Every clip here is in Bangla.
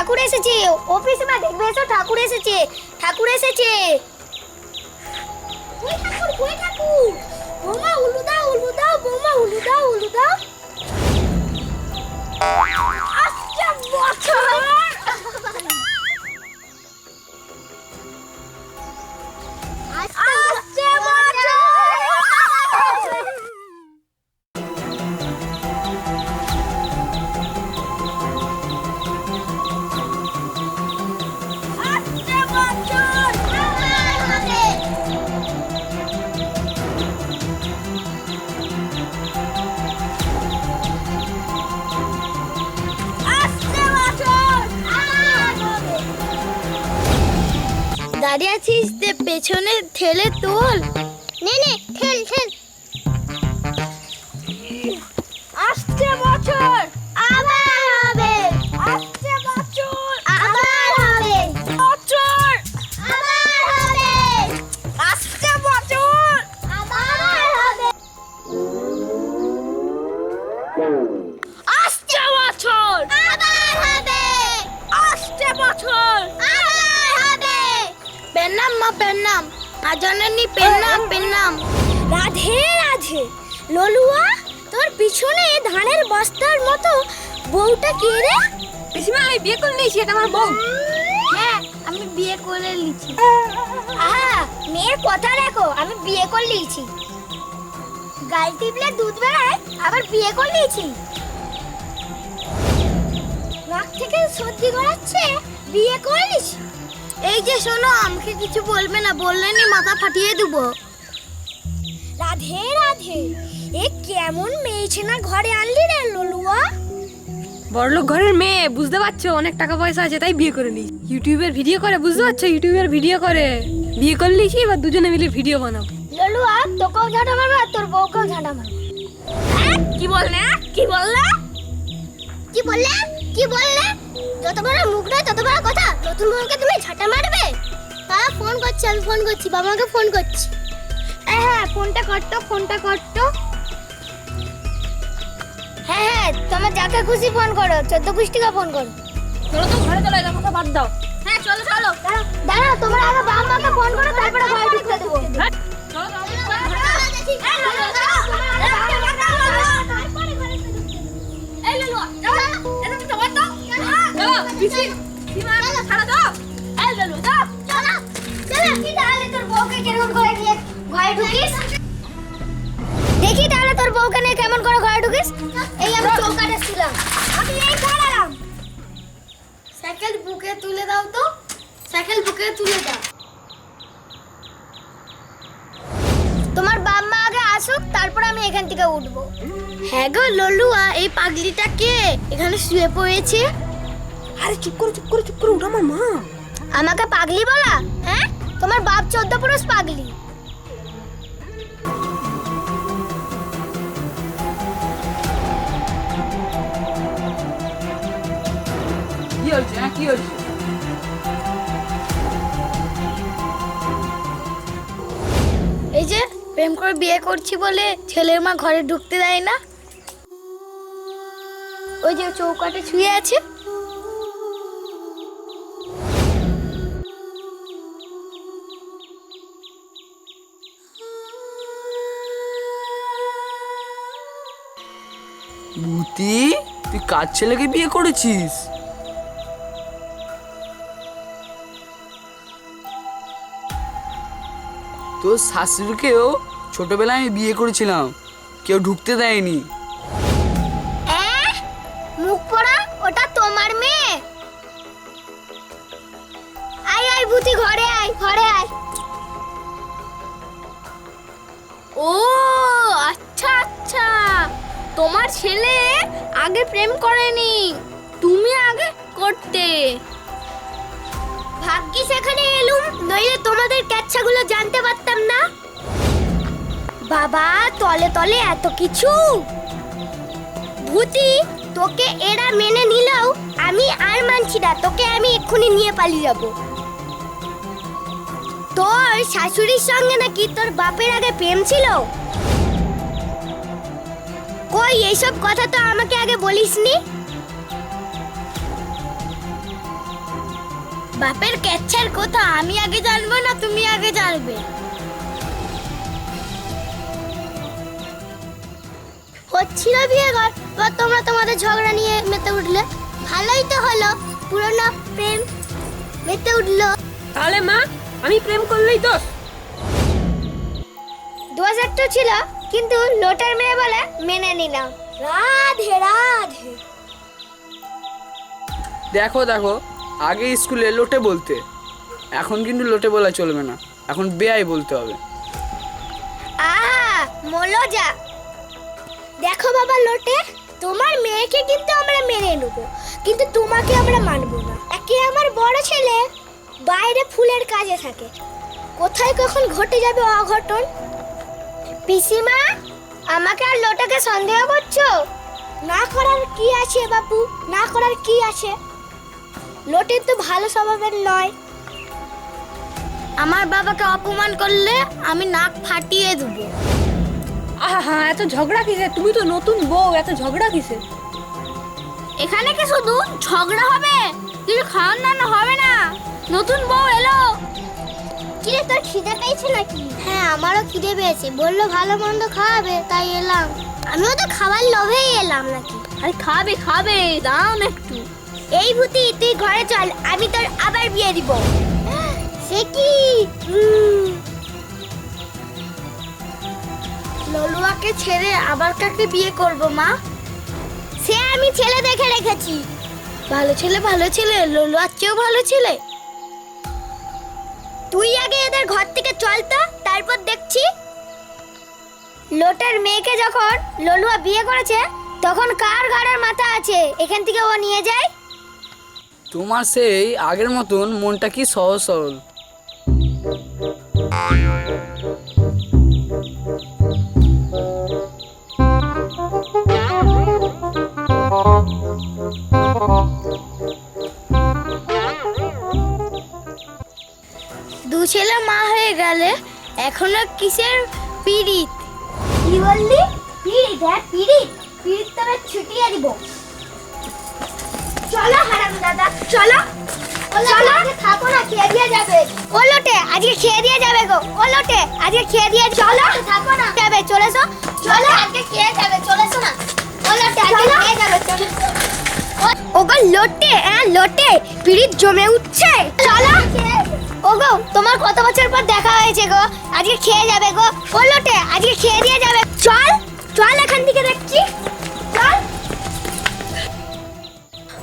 ঠাকুর এসেছে। অফিসে মা দেখবে এসো, ঠাকুর এসেছে। ঠাকুর এসেছে। কই ঠাকুর কই ঠাকুর। বৌমা, উলু দাও উলু দাও, বৌমা, উলু দাও উলু দাও। দাঁড়িয়ে আছিস পেছনে ঠেলে তোল। নে নে ঠেল ঠেল। আসছে বছর। আজননি পেন্নাম পেন্নাম। রাধে রাধে। ললুয়া তোর পিছনে ধানের বস্তার মতো বউটা কে রে? পিসিমা আমি বিয়ে করে নিয়েছি এটা আমার বউ। হ্যাঁ আমি বিয়ে করে লিছি আহা মেয়ের কথা রাখো আমি বিয়ে করে লিছি গাল টিপলে দুধ বেড়ায় আবার বিয়ে করে লিছি নাক থেকে সর্দি গড়াচ্ছে বিয়ে করে লিছি এই যে শোনো আমাকে কিছু বলবে না বললেনি মাথা ফাটিয়ে দেবো। রাধে রাধে এ কেমন মেয়ে ছেনা ঘরে আনলি রে ললুয়া? বড়লোক ঘরের মেয়ে বুঝতে পারছ? অনেক টাকা পয়সা আছে তাই বিয়ে করে নিই ইউটিউবের ভিডিও করে বুঝতে পারছ? ইউটিউবের ভিডিও করে। বিয়ে করে নিয়েছি এবার দুজনে মিলে ভিডিও বানাবো ললুয়া তোকেও ঝাঁটা মারবো আর তোর বউকেও ঝাঁটা মারবো। কি বললে? কি বললে? কি বললে? কি বললে? যত বড় মুখ নয় তত বড় কথা। নতুন বউকে তুমি ঝাঁটা মারবে? হ্যাঁ ফোন করছি আমি ফোন করছি বাবাকে ফোন করছি। হ্যাঁ হ্যাঁ ফোনটা করতো ফোনটা করতো হ্যাঁ হ্যাঁ তোমার যাকে খুশি ফোন করো চোদ্দ কুষ্টিকা ফোন করো। চলো তো ঘরে চলো এটা কথা বাদ দাও। হ্যাঁ চলো চলো দাঁড়াও দাঁড়াও তোমার আগে বাবা মাকে ফোন করো তারপরে ঘরে ঢুকতে দেবো। তুলে দাও তো। সাইকেল বুকে তুলে দাও। তোমার বাপ মা আগে আসুক তারপর আমি এখান থেকে উঠবো। হ্যাঁ গো ললুয়া এই পাগলিটা কে? এখানে শুয়ে পড়েছে। আরে চুপ করো চুপ করো চুপ করো ওটা আমার মা। আমাকে পাগলি বলা? হ্যাঁ? তোমার বাপ চোদ্দ পুরুষ পাগলি। কি হয়েছে হ্যাঁ কি হয়েছে? প্রেম করে বিয়ে করছি বলে ছেলের মা ঘরে ঢুকতে দেয় না? ওই যে চৌকাটে শুয়ে আছে। ভূতি তুই কার ছেলেকে বিয়ে করেছিস? তোর শাশুড়িকেও ছোটবেলায় আমি বিয়ে করেছিলাম। কেউ ঢুকতে দেয়নি? মুখ পড়া, ওটা তোমার মেয়ে। আয় আয় ভূতি ঘরে আয় ঘরে আয়। ও আচ্ছা আচ্ছা। তোমার ছেলে আগে প্রেম করেনি, তুমি আগে করতে। ভাগ্যিস এখানে এলুম, নইলে তোমাদের ক্যাচ্ছাগুলো জানতে পারতাম না। বাবা, তলে তলে এত কিছু। ভূতি, তোকে এরা মেনে নিলেও আমি আর মানছি না, তোকে আমি এক্ষুনি নিয়ে পালিয়ে যাব। তোর শাশুড়ির সঙ্গে নাকি তোর বাপের আগে প্রেম ছিল? কই এইসব কথা তো আমাকে আগে বলিসনি? বাপের ক্যাচ্ছার কথা আমি আগে জানব না তুমি আগে জানবে? হচ্ছিল বিয়ে ঘর এবার তোমরা তোমাদের ঝগড়া নিয়ে মেতে উঠলে। ভালোই তো হলো পুরনো প্রেম মেতে উঠল। তাহলে মা আমি প্রেম করলেই দোষ? দোষ একটু ছিল কিন্তু লোটার মেয়ে বলে মেনে নিলাম। রাধে রাধে। দেখো দেখো আগে স্কুলে লোটে বলতে এখন কিন্তু লোটে বলা চলবে না এখন বেয়াই বলতে হবে। আহা মলো যা দেখো বাবা লোটে, তোমার মেয়েকে কিন্তু আমরা মেনে নেব, কিন্তু তোমাকে আমরা মানব না। একে আমার বড় ছেলে, বাইরে ফুলের কাজে থাকে। কোথায় কখন ঘটে যাবে অঘটন? পিসিমা, আমাকে আর লোটাকে সন্দেহ করছ? না করার কি আছে বাপু? না করার কি আছে? লোটে তো ভালো স্বভাবের নয়। আমার বাবাকে অপমান করলে আমি নাক ফাটিয়ে দেবো। আহা এত ঝগড়া কিসে তুমি তো নতুন বউ এত ঝগড়া কিসে এখানে কি শুধু ঝগড়া হবে? কিছু খাওয়ান দাওয়ানো হবে না। নতুন বউ এলো। কিরে তোর খিদে পেয়েছে নাকি? হ্যাঁ আমারও খিদে পেয়েছে। বলল ভালো মন্দ খাওয়াবে তাই এলাম। আমিও তো খাবার লোভেই এলাম নাকি? আরে খাবে খাবে দাও না একটু। এই ভূতি তুই ঘরে চল আমি তোর আবার বিয়ে দিব। সে কি? ললুয়াকে ছেড়ে আবার কাকে বিয়ে করব মা? সে আমি ছেলে দেখে রেখেছি। ভালো ছেলে ভালো ছেলে ললুয়ার চেয়েও ভালো ছেলে। তুই আগে এদের ঘর থেকে চল তো তারপর দেখছি। লোটার মেয়েকে যখন ললুয়া বিয়ে করেছে তখন কার ঘরের মাথা আছে? এখান থেকে ও নিয়ে যায়। তোমার সেই আগের মতন মনটা কি সহজ সরল? ছেলে মা হয়ে গেলে এখনও কিসের পিরিত কি বললি? পিরিত হ্যাঁ পিরিত পিরিত তবে ছুটিয়ে দিব। চলো হারাম দাদা চলো। চলো। থাকো না খেয়ে দিয়ে যাবে। ও লোটে আজকে খেয়ে দিয়ে যাবে গো। ও লোটে আজকে খেয়ে দিয়ে চলো থাকো না। যাবে চলে চলো আজকে খেয়ে যাবে না। ও লোটে আজকে খেয়ে যাবে চলে। ওগো লোটে হ্যাঁ লোটে। পিরিত জমে উঠছে। ওগো, তোমার কত বছর পর দেখা হয়েছে গো? আজকে খেয়ে যাবে গো। ও লোটে, আজকে খেয়ে দিয়ে যাবে। চল চল এখান থেকে দেখছি। চল।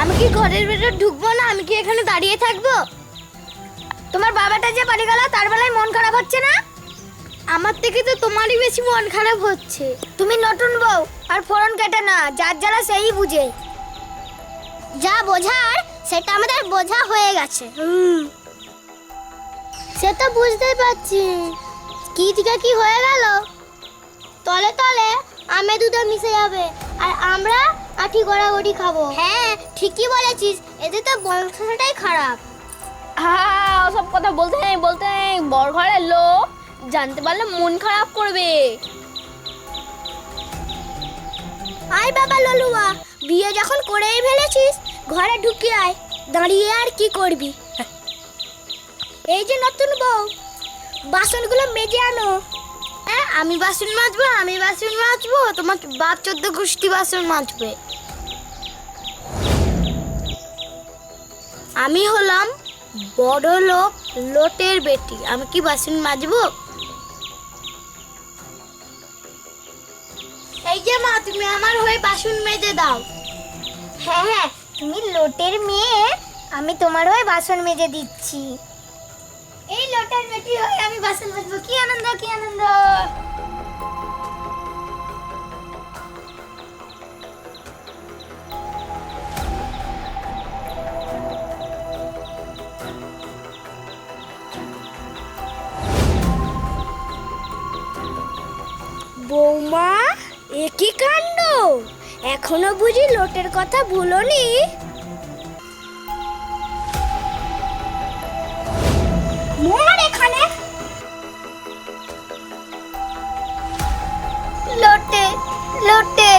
আমি কি ঘরের ভেতর ঢুকবো না? আমি কি এখানে দাঁড়িয়ে থাকব? তোমার বাবাটা যে বাড়ি গেল, তার বেলায় মন খারাপ হচ্ছে না? আমার থেকে তো তোমারই বেশি মন খারাপ হচ্ছে। তুমি নতুন বউ, আর ফোরন কেটে না, যার জ্বালা সেই বুঝে। যা বোঝার, সেটা আমাদের বোঝা হয়ে গেছে। হুম। সে তো বুঝতেই পারছি। কি থেকে কি হয়ে গেল? তলে তলে আমে দুধে মিশে যাবে আর আমরা আঠি গড়াগড়ি খাব। হ্যাঁ ঠিকই বলেছিস এদের তো বংশটাই খারাপ। হ্যাঁ ওসব কথা বলতে নেই বলতে নেই বড় ঘরের লোক জানতে পারলে মন খারাপ করবে। আয় বাবা ললুয়া বিয়ে যখন করেই ফেলেছিস ঘরে ঢুকে আয় দাঁড়িয়ে আর কি করবি? এই যে নতুন বউ বাসনগুলো মেজে আনো। হ্যাঁ আমি বাসন মাজবো আমি বাসন মাজবো তোমার বাপ চোদ্দ গোষ্ঠী বাসন মাজবে। আমি হলাম বড় লোক লোটের বেটি আমি কি বাসন মাজবো? এই যে মা তুমি আমার হয়ে বাসন মেজে দাও। হ্যাঁ হ্যাঁ তুমি লোটের মেয়ে আমি তোমার হয়ে বাসন মেজে দিচ্ছি। লোটের বেটি হয়ে আমি বাসন মাজবো। কি আনন্দ কি আনন্দ? বৌমা এ কি কাণ্ড? এখনও বুঝি লোটের কথা ভুলোনি? মোর লোটে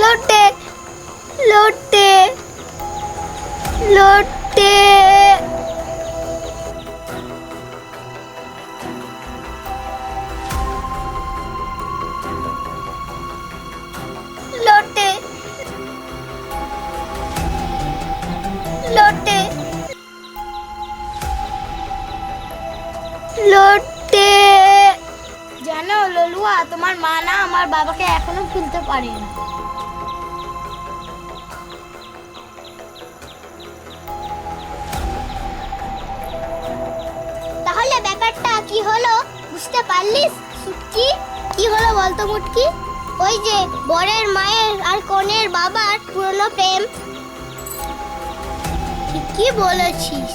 লোটে লোটে লোটে লোটে লোটে লোটে জানো ললুয়া, তোমার মা না আমার বাবাকে এখনও ভুলতে পারে না তাহলে ব্যাপারটা কি হলো? বুঝতে পারলিস? সুটকি? কি হলো বলতো মুটকি? ওই যে বরের মায়ের আর কনের বাবার পুরনো প্রেম। ঠিকই বলেছিস।